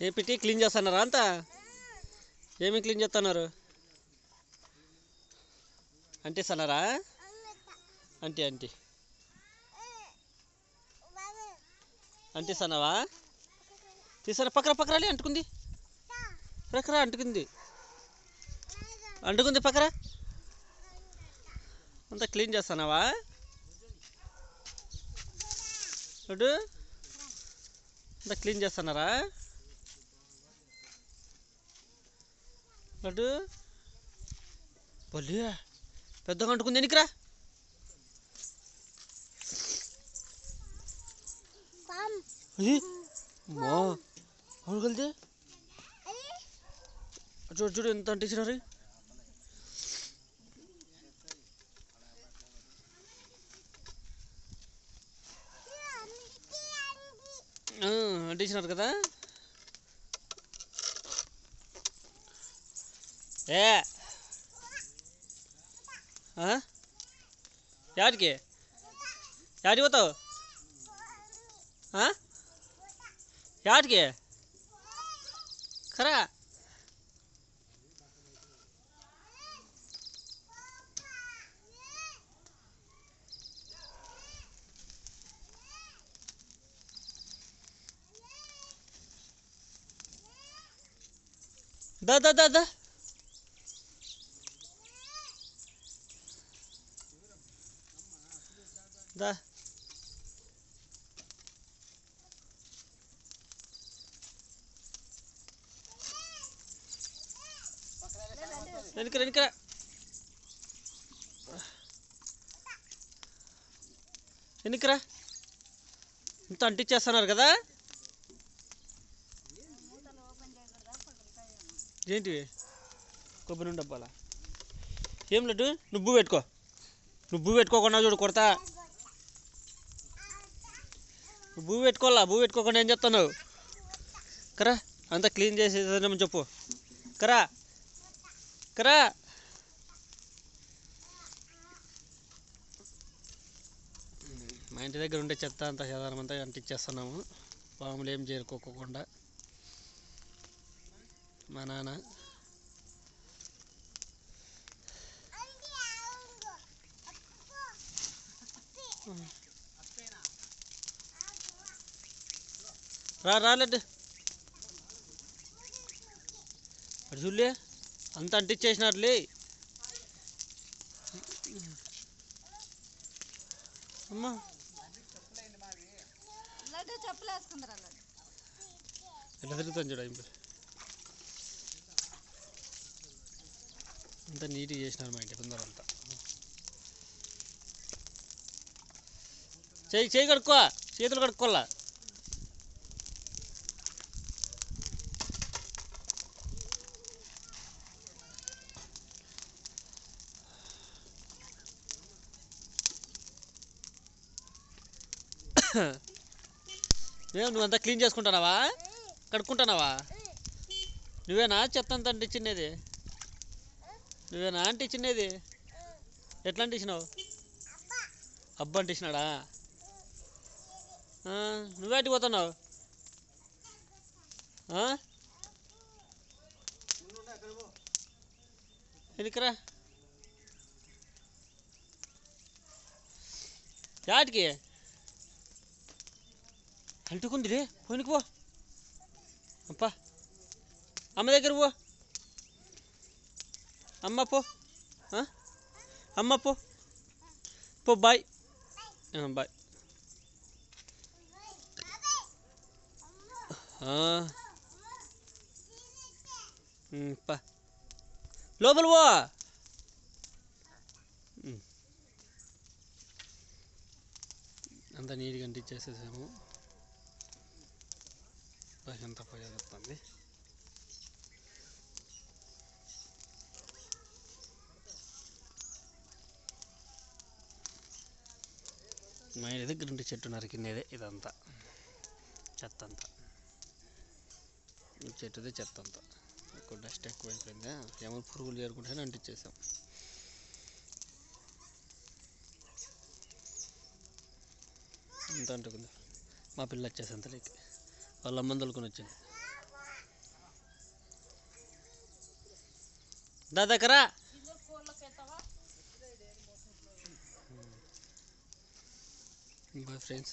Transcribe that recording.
ఏ clean చేస్తున్నారా అంతా? ఏమి క్లీన్ చేస్తున్నారు అంటిస్తున్నారా? అంటే అంటే. అంటిస్తున్నావా? తీసారా పక్కన పక్కరాలి అంటుకుంది. పక్కరా అంటుకుంది. అంటుకుంది పక్కరా. అంతా క్లీన్ చేస్తున్నావా? చూడు అంతా క్లీన్ చేస్తున్నారా? లడ్డు? పల్లి పెద్దగా అంటుకుంది ఎనికిరా మా అవును చూడు చూడు ఎంత అంటించినారు అంటించినారు కదా? ఏ ఆ? యాడికి యాడికి పోతావు ఆ? యాడికి ఖరా దా దా దా దా దా. వెనుకరా వెనుకరా వెనుకరా ఇంత అంటించేస్తున్నారు కదా? ఏంటివి? కొబ్బరి నూనె డబ్బాలా? ఏం లడ్డు? నువ్వు పెట్టుకో. నువ్వు పెట్టుకోకుండా చూడు కొడతా. భూ పెట్టుకోవాలా? భూ పెట్టుకోకుండా ఏం చెప్తున్నావు కరా అంతా క్లీన్ చేసేసామని చెప్పు. కరా కరా. మా ఇంటి దగ్గర ఉండే చెత్త అంతా సాధారణం అంతా అంటించేస్తున్నాము. పాములు ఏం చేరుకోకుండా మా నాన్న. రా రాలెడ్డు అటు చూడలే అంత అంటించేసినారులే అమ్మా. ఎట్లా తిరుగుతాను చూడ అంతా నీట్గా చేసినారు మా ఇంటి ముందర అంతా. చేయి చేయి కడుక్కో చేతులు కడుక్కోవాలా? ఏం నువ్వంతా క్లీన్ చేసుకుంటున్నావా కడుక్కుంటున్నావా నువ్వేనా? చెత్త అంతా అంటించినది నువ్వేనా అంటించినది ఎట్లా అంటించినావు అబ్బా అంటించినాడా ఆ, నువ్వేటికి పోతున్నావు? ఎందుకురా? యాటికి? అంటుకుంది రే పోయినకి పో. అప్ప అమ్మ దగ్గర పో. అమ్మ పో. అమ్మ పో. పో బాయ్. బాయ్. లోపల పో. అంత నీట్గా అంటించేసేసాము. బా, ఎంత పొగ వస్తుంది. మా ఇంటి దగ్గర ఉండే చెట్టు నరికిందేదే ఇదంతా. చెత్త అంతా ఈ చెట్టుదే చెత్త అంతా ఎక్కువ డస్ట్ ఎక్కువైపోయిందా? ఏమైనా పురుగులు చేరుకుంటేనే అంటించేసాం. ఎంత అంటుకుంది. మా పిల్ల వచ్చేసి అంతలోకి వాళ్ళ అమ్మని తొలుకొని వచ్చింది దా దగ్గర. Bye friends.